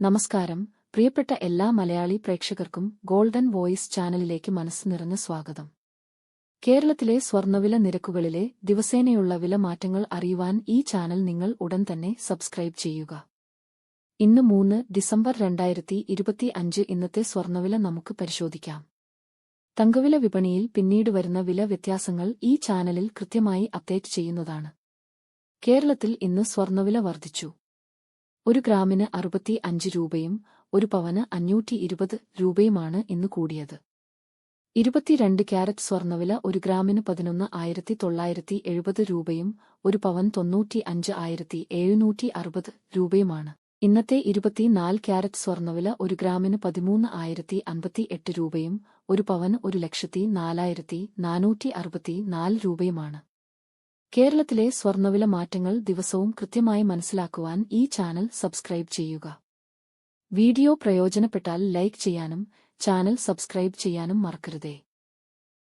നമസ്കാരം. പ്രിയപ്പെട്ട എല്ലാ മലയാളി പ്രേക്ഷകർക്കും ഗോൾഡൻ വോയിസ് ചാനലിലേക്ക് മനസ്സ് നിറഞ്ഞ സ്വാഗതം. കേരളത്തിലെ സ്വർണവില നിരക്കുകളിലെ ദിവസേനയുള്ള വില മാറ്റങ്ങൾ അറിയുവാൻ ഈ ചാനൽ നിങ്ങൾ ഉടൻ തന്നെ സബ്സ്ക്രൈബ് ചെയ്യുക. ഇന്ന് മൂന്ന് ഡിസംബർ രണ്ടായിരത്തി ഇരുപത്തി അഞ്ച് ഇന്നത്തെ സ്വർണവില നമുക്ക് പരിശോധിക്കാം. തങ്കവില വിപണിയിൽ പിന്നീട് വരുന്ന വില വ്യത്യാസങ്ങൾ ഈ ചാനലിൽ കൃത്യമായി അപ്ഡേറ്റ് ചെയ്യുന്നതാണ്. കേരളത്തിൽ ഇന്ന് സ്വർണവില വർദ്ധിച്ചു. ഒരു ഗ്രാമിന് അറുപത്തി അഞ്ച് രൂപയും ഒരു പവന് അഞ്ഞൂറ്റി ഇരുപത് രൂപയുമാണ് ഇന്ന് കൂടിയത്. ഇരുപത്തിരണ്ട് ക്യാരറ്റ് സ്വർണവില ഒരു ഗ്രാമിന് പതിനൊന്ന് ആയിരത്തി തൊള്ളായിരത്തി എഴുപത് രൂപയും ഒരു പവൻ തൊണ്ണൂറ്റി അഞ്ച് ആയിരത്തി എഴുന്നൂറ്റി അറുപത് രൂപയുമാണ്. ഇന്നത്തെ ഇരുപത്തിനാല് ക്യാരറ്റ് സ്വർണവില ഒരു ഗ്രാമിന് പതിമൂന്ന് ആയിരത്തി അൻപത്തി എട്ട് രൂപയും ഒരു പവൻ ഒരു ലക്ഷത്തി നാലായിരത്തി നാനൂറ്റി അറുപത്തി നാല് രൂപയുമാണ്. കേരളത്തിലെ സ്വർണവില മാറ്റങ്ങൾ ദിവസവും കൃത്യമായി മനസ്സിലാക്കുവാൻ ഈ ചാനൽ സബ്സ്ക്രൈബ് ചെയ്യുക. വീഡിയോ പ്രയോജനപ്പെട്ടാൽ ലൈക്ക് ചെയ്യാനും ചാനൽ സബ്സ്ക്രൈബ് ചെയ്യാനും മറക്കരുതേ.